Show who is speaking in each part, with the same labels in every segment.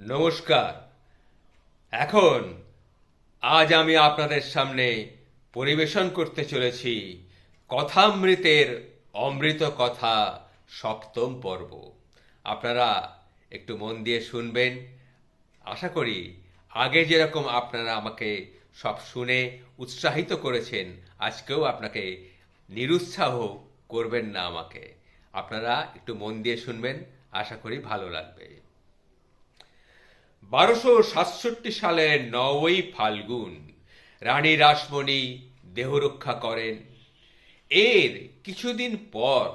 Speaker 1: নমস্কার। এখন, আজ আমি আপনাদের সামনে পরিবেশন করতে চলেছি কথামৃতের অমৃত কথা সপ্তম পর্ব। আপনারা একটু মন দিয়ে শুনবেন। আশা করি আগে যেরকম আপনারা আমাকে সব শুনে উৎসাহিত করেছেন, আজকেও আপনাকে নিরুৎসাহ করবেন না আমাকে। আপনারা একটু মন দিয়ে শুনবেন, আশা করি ভালো লাগবে। বারোশো সাতষট্টি সালের নবই ফাল্গুন। রানী রাসমণি দেহরক্ষা করেন। এর কিছুদিন পর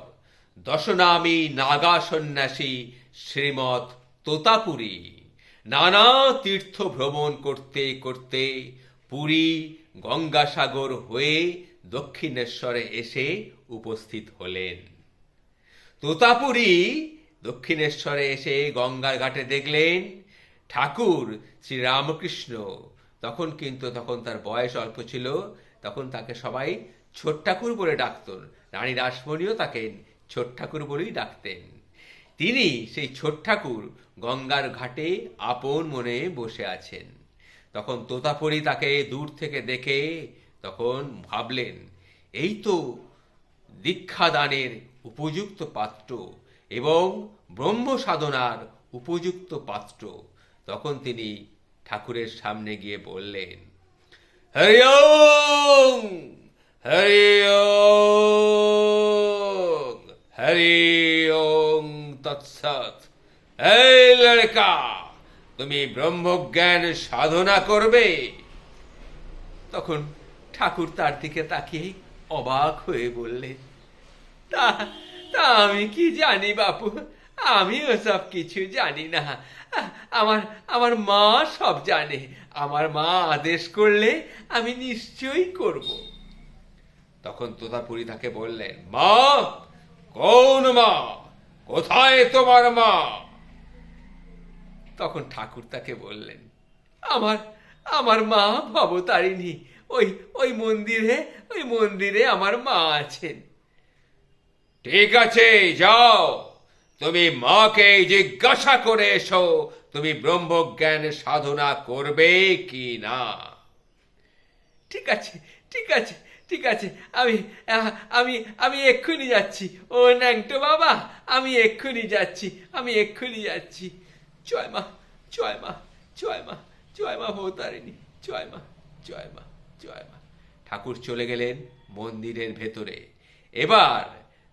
Speaker 1: দশনামী নাগা সন্ন্যাসী শ্রীমৎ তোতাপুরী নানা তীর্থ ভ্রমণ করতে করতে পুরী, গঙ্গাসাগর হয়ে দক্ষিণেশ্বরে এসে উপস্থিত হলেন। তোতাপুরী দক্ষিণেশ্বরে এসে গঙ্গার ঘাটে দেখলেন ঠাকুর, শ্রীরামকৃষ্ণ। তখন কিন্তু, তখন তার বয়স অল্প ছিল, তখন তাকে সবাই ছোট ঠাকুর বলে ডাকতেন। রানী রাসমণিও তাকে ছোট ঠাকুর বলেই ডাকতেন। তিনি সেই ছোট ঠাকুর গঙ্গার ঘাটে আপন মনে বসে আছেন। তখন তোতাপুরী তাকে দূর থেকে দেখে তখন ভাবলেন, এই তো দীক্ষাদানের উপযুক্ত পাত্র এবং ব্রহ্ম সাধনার উপযুক্ত পাত্র। তখন তিনি ঠাকুরের সামনে গিয়ে বললেন হরি ওম হরি ওম হরি ওম তৎসৎ। এই লড়কা, তুমি ব্রহ্মজ্ঞান সাধনা করবে? তখন ঠাকুর তার দিকে তাকিয়ে অবাক হয়ে বললেন, তা তা আমি কি জানি বাপু আমি ওসব কিছু জানি না। আমার আমার মা সব জানে। আমার মা আদেশ করলে আমি নিশ্চয়ই করব। তখন তোতাপুরি তাকে বললেন, মা, কোন মা? কোথায় তোমার মা? তখন ঠাকুর তাকে বললেন, আমার আমার মা ভবতারিণী। ওই ওই মন্দিরে ওই মন্দিরে আমার মা আছেন। ঠিক আছে, যাও। তুমি মাকে জিজ্ঞাসা করে এসো, তুমি ব্রহ্মজ্ঞান সাধনা করবে কি না? ঠিক আছে ঠিক আছে ঠিক আছে, আমি আমি আমি এক্ষুনি যাচ্ছি। ও ন্যাংটো বাবা, আমি এক্ষুনি যাচ্ছি, আমি এক্ষুনি যাচ্ছি। জয় মা জয় মা জয় মা জয় মা ভৌতারিণী, জয় মা জয় মা জয় মা। ঠাকুর চলে গেলেন মন্দিরের ভেতরে। এবার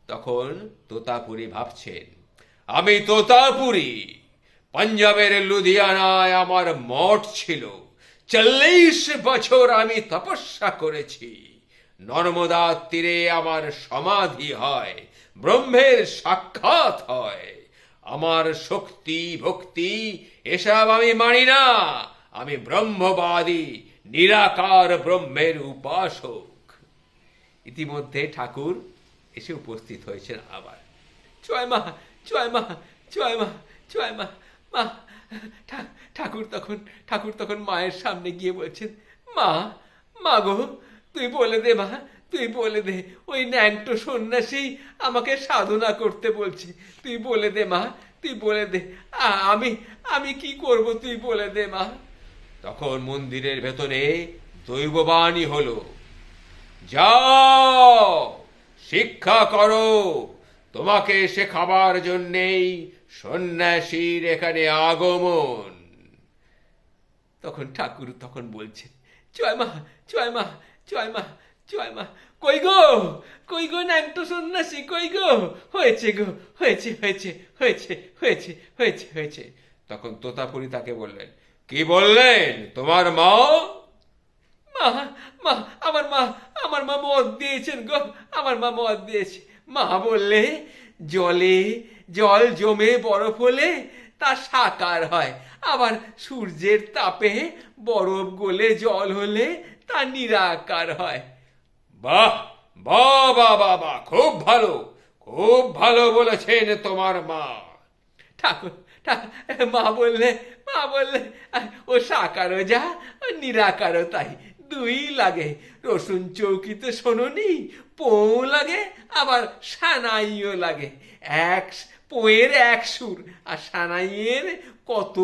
Speaker 1: তখন তোতাপুরি ভাবছেন আমি তোতাপুরি। পাঞ্জাবের লুধিয়ানায় আমার মঠ ছিল। চল্লিশ বছর আমি তপস্যা করেছি। নর্মদার তীরে আমার সমাধি হয়, ব্রহ্মের সাক্ষাৎ হয়। আমার শক্তি, ভক্তি, এসব আমি মানি না। আমি ব্রহ্মবাদী, নিরাকার ব্রহ্মের উপাসক। ইতিমধ্যে ঠাকুর এসে উপস্থিত হয়েছেন আবার। ছয় মা জয় মা জয় মা জয় মা মা ঠাকুর তখন ঠাকুর তখন মায়ের সামনে গিয়ে বলছেন, মা মা গো, তুই বলে দে মা, তুই বলে দে। ওই ন্যাংটো সন্ন্যাসী আমাকে সাধনা করতে বলছে। তুই বলে দে মা, তুই বলে দে। আমি আমি কি করব তুই বলে দে মা? তখন মন্দিরের ভেতরে দৈববাণী হলো, যাও, শিক্ষা করো তোমাকে শেখাবার জন্যেই সন্ন্যাসীর এখানে আগমন। তখন ঠাকুর তখন বলছেন জয় মা জয় মা জয় মা জয় মা। কই গো? কই গো ন্যাংটো সন্ন্যাসী? কই গো? হয়েছে গো, হয়েছে হয়েছে হয়েছে হয়েছে হয়েছে হয়েছে। তখন তোতাপুরি তাকে বললেন, কি বললেন? তোমার মা? মা মা, আমার মা আমার মা মদ দিয়েছেন গো, আমার মা মদ দিয়েছে। মা বললে জলে জল জমে বরফ হলে তা সাকার হয়। আবার সূর্যের তাপে বরফ গলে জল হলে তা নিরাকার হয়। বাহ বাহ বাহ খুব ভালো খুব ভালো বলেছেন তোমার মা। ঠাকুর মা বললে মা বললে ও সাকারও যা ও নিরাকারও তাই। দুই লাগে, রসুন চৌকিতে শোনোনি, পৌ লাগে, আবার সানাইও লাগে। এক পোয়ের এক সুর, আর সানাইয়ের কত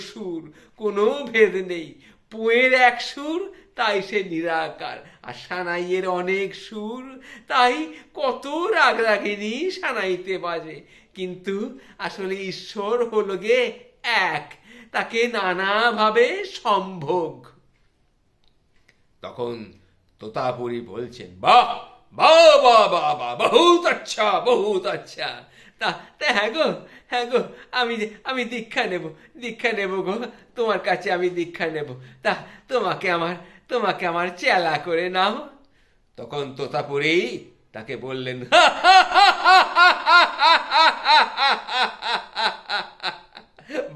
Speaker 1: সুর? কোনো ভেদ নেই। পুয়ের এক সুর, তাই সে নিরাকার। আর সানাইয়ের অনেক সুর, তাই কত রাগ রাগিনী সানাইতে বাজে। কিন্তু আসলে ঈশ্বর হলো গে এক, তাকে নানাভাবে সম্ভোগ। তখন তোতাপুরি বলছেন বাহ বা বা বা বা বহুত আচ্ছা বহুত আচ্ছা তা তা হ্যাঁ গো হ্যাঁ গো আমি আমি দীক্ষা নেব দীক্ষা নেব গো তোমার কাছে আমি দীক্ষা নেব তা তোমাকে আমার তোমাকে আমার চেলা করে নাও তখন তোতাপুরি তাকে বললেন হা হা হা হা হা হা হা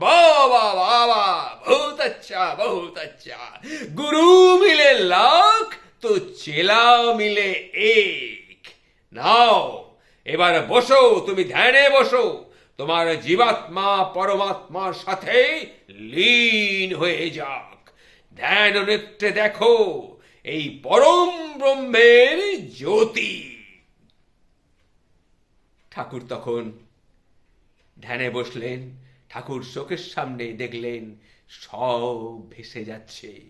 Speaker 1: वाह वाह बहुत अच्छा बहुत अच्छा गुरु मिले लाख তো চেলা মিলে এক নাও এবার বসো তুমি ধ্যানে বসো তোমার জীবাত্মা পরমাত্মার সাথে লীন হয়ে যাক ধ্যান নেত্রে দেখো এই পরম ব্রহ্মের জ্যোতি ঠাকুর তখন ধ্যানে বসলেন ঠাকুর চোখের সামনে দেখলেন, সব ভেসে যাচ্ছে।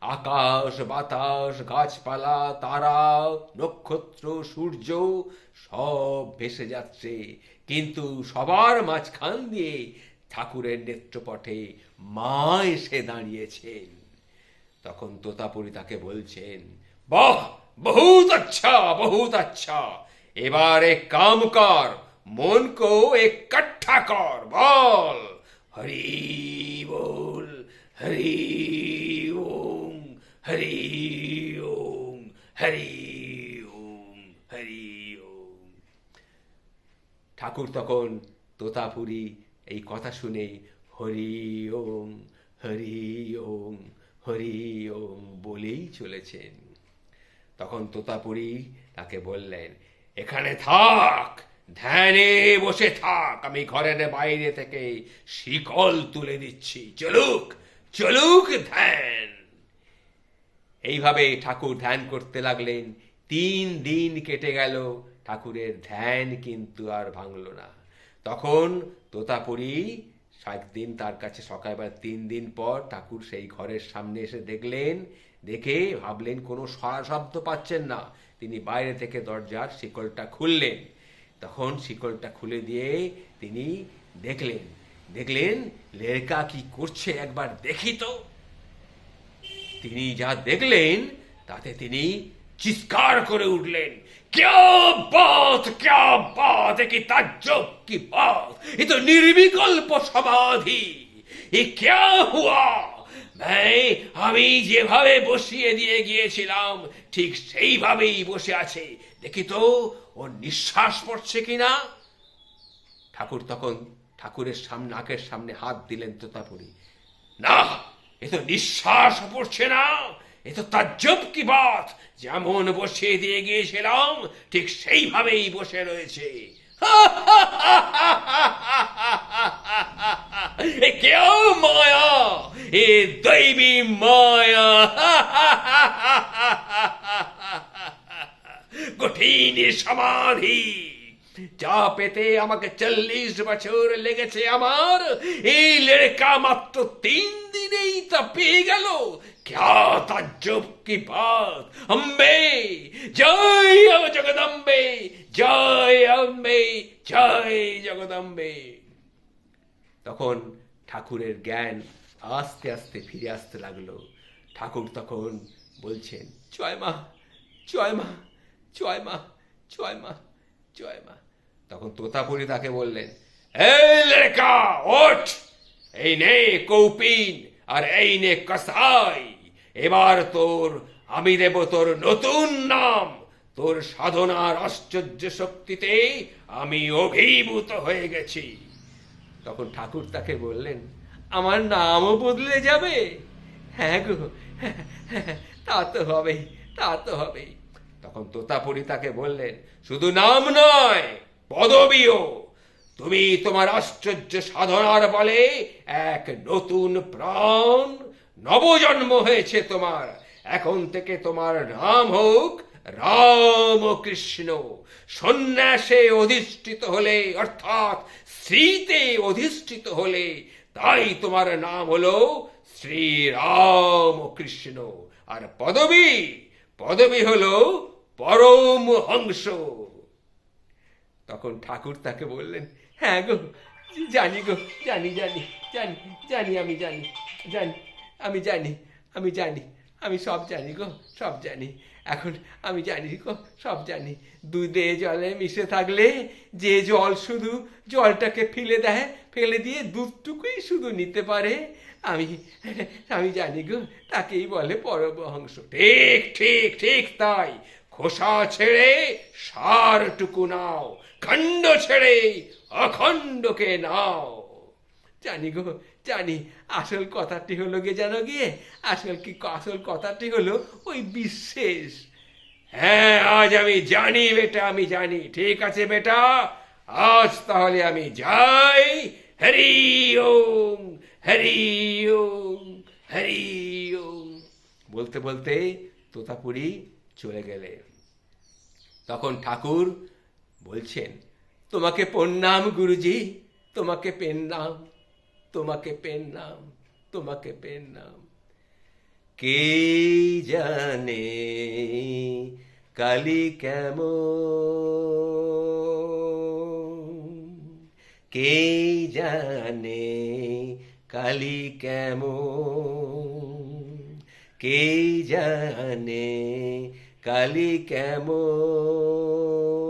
Speaker 1: আকাশ, বাতাস, গাছপালা, তারা, নক্ষত্র, সূর্য, সব ভেসে যাচ্ছে। কিন্তু সবার মাঝখান দিয়ে ঠাকুরের নেত্রপটে মা এসে দাঁড়িয়েছেন। তখন তোতাপুরি তাকে বলছেন, বাহ, বহুত আচ্ছা বহুত আচ্ছা। এবার এক কাম কর মন কো ইকट्ठा কর, বল। হরি বল, হরি ওম হরি ওম হরি ওম হরি ওম। ঠাকুর তখন তোতাপুরি এই কথা শুনে হরি ওম হরি ওম হরি ওম বলেই চলেছেন। তখন তোতাপুরি তাকে বললেন, এখানে থাক ধ্যানে বসে থাক, আমি ঘরের বাইরে থেকে শিকল তুলে দিচ্ছি। চলুক চলুক ধ্যান। এইভাবে ঠাকুর ধ্যান করতে লাগলেন। তিন দিন কেটে গেল, ঠাকুরের ধ্যান কিন্তু আর ভাঙল না। তখন তোতাপুরি দিন তার কাছে সকালবেলা তিন দিন পর ঠাকুর সেই ঘরের সামনে এসে দেখলেন, দেখে ভাবলেন কোনো সারা শব্দ পাচ্ছেন না। তিনি বাইরে থেকে দরজার শিকলটা খুললেন। তখন শিকলটা খুলে দিয়ে তিনি দেখলেন দেখলেন লেরকা কি করছে একবার দেখি তো তিনি যা দেখলেন তাতে তিনি চিৎকার করে উঠলেন क्या बात क्या बात है कि ताज्जुब की बात ये तो निर्विकल्प समाधि ये क्या हुआ मैं আমি যেভাবে বসিয়ে দিয়ে গিয়েছিলাম, ঠিক সেইভাবেই বসে আছে। দেখি তো, ও নিঃশ্বাস পড়ছে কিনা? ঠাকুর তখন ঠাকুরের সামনে নাকের সামনে হাত দিলেন তোতাপুরি। না, এ তো নিঃশ্বাস পড়ছে না, এ তো তাজ্জব কি বাত? যেমন বসিয়ে দিয়ে গিয়েছিলাম, ঠিক সেইভাবেই বসে রয়েছে। কেউ মায়া? এ দৈবী মায়া কঠিন সমাধি যা পেতে আমাকে চল্লিশ বছর লেগেছে আমার এই লেড়কা মাত্র তিন দিনেই তা পেয়ে গেল क्या ताज्जुब की बात अम्बे जय जगदम्बे জয় অম্বে জয় জগদম্বে তখন ঠাকুরের জ্ঞান আস্তে আস্তে ফিরে আসতে লাগল। ঠাকুর তখন বলছেন, জয় মা জয় মা জয় মা জয় মা জয় মা। তখন তোতাপুরি তাকে বললেন, এই লেখা ওঠ, এই নে কৌপিন আর এই নে কসাই। এবার তোর, আমি দেব তোর নতুন নাম। তোর সাধনার আশ্চর্য শক্তিতে আমি অভিভূত হয়ে গেছি। তখন ঠাকুর তাকে বললেন আমার নামও বদলে যাবে। হ্যাঁ গো, তা তো হবেই, তা তো হবেই। তখন তোতাপুরি তাকে বললেন, শুধু নাম নয় পদবিও তুমি তোমার আশ্চর্য সাধনার বলে এক নতুন প্রাণ নবজন্ম হয়েছে তোমার। এখন থেকে তোমার নাম হোক রামকৃষ্ণ। সন্ন্যাসে অধিষ্ঠিত হলে, অর্থাৎ স্ত্রীতে অধিষ্ঠিত হলে তাই তোমার নাম হলো শ্রী রাম কৃষ্ণ। আর পদবী পদবী হলো পরম হংস। তখন ঠাকুর তাকে বললেন হ্যাঁ গো, জানি গো, জানি জানি জানি জানি, আমি জানি জানি, আমি জানি আমি জানি আমি সব জানি গো, সব জানি। এখন আমি জানি গো, সব জানি। দুধে জলে মিশে থাকলে যে জল শুধু জলটাকে ফেলে দেয়, ফেলে দিয়ে দুধটুকুই শুধু নিতে পারে। আমি আমি জানি গো, তাকেই বলে পরমহংস। ঠিক ঠিক ঠিক তাই। খোসা ছেড়ে সারটুকু নাও, খণ্ড ছেড়ে অখণ্ডকে নাও। জানি গো জানি আসল কথাটি হলো গে জানো গিয়ে আসল কি আসল কথাটি হলো ওই বিশ্বাস হ্যাঁ আজ আমি জানি বেটা, আমি জানি। ঠিক আছে বেটা? আজ তাহলে আমি যাই। হরি ওম হরি ওম হরি ওম। বলতে বলতে তোতাপুরি চলে গেলে। তখন ঠাকুর বলছেন, তোমাকে প্রণাম গুরুজি, তোমাকে পেন তোমাকে পেন নাম তোমাকে পেন নাম কে জানে কালি কেমন? কে জানে কালি কেমন? কে জানে কালি কেমন?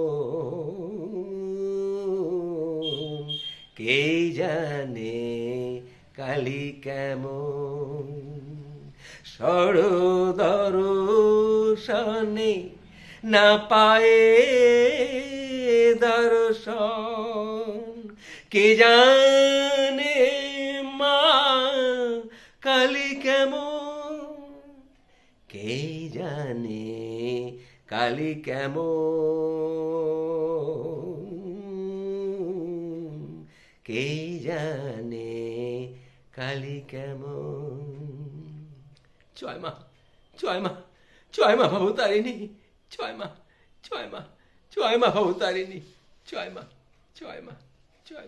Speaker 1: কে জানে কালি কেমন? সরদর্শনে না পায়ে দর্শন। কে জানে মা কালি কেমন? কে জানে কালি কেমন? কে জানে কালি কেমন? জয় মা জয় মা জয় মা বাবু তারিণী জয় মা জয় মা জয় মা বাবু তারিণী জয় মা জয় মা, জয়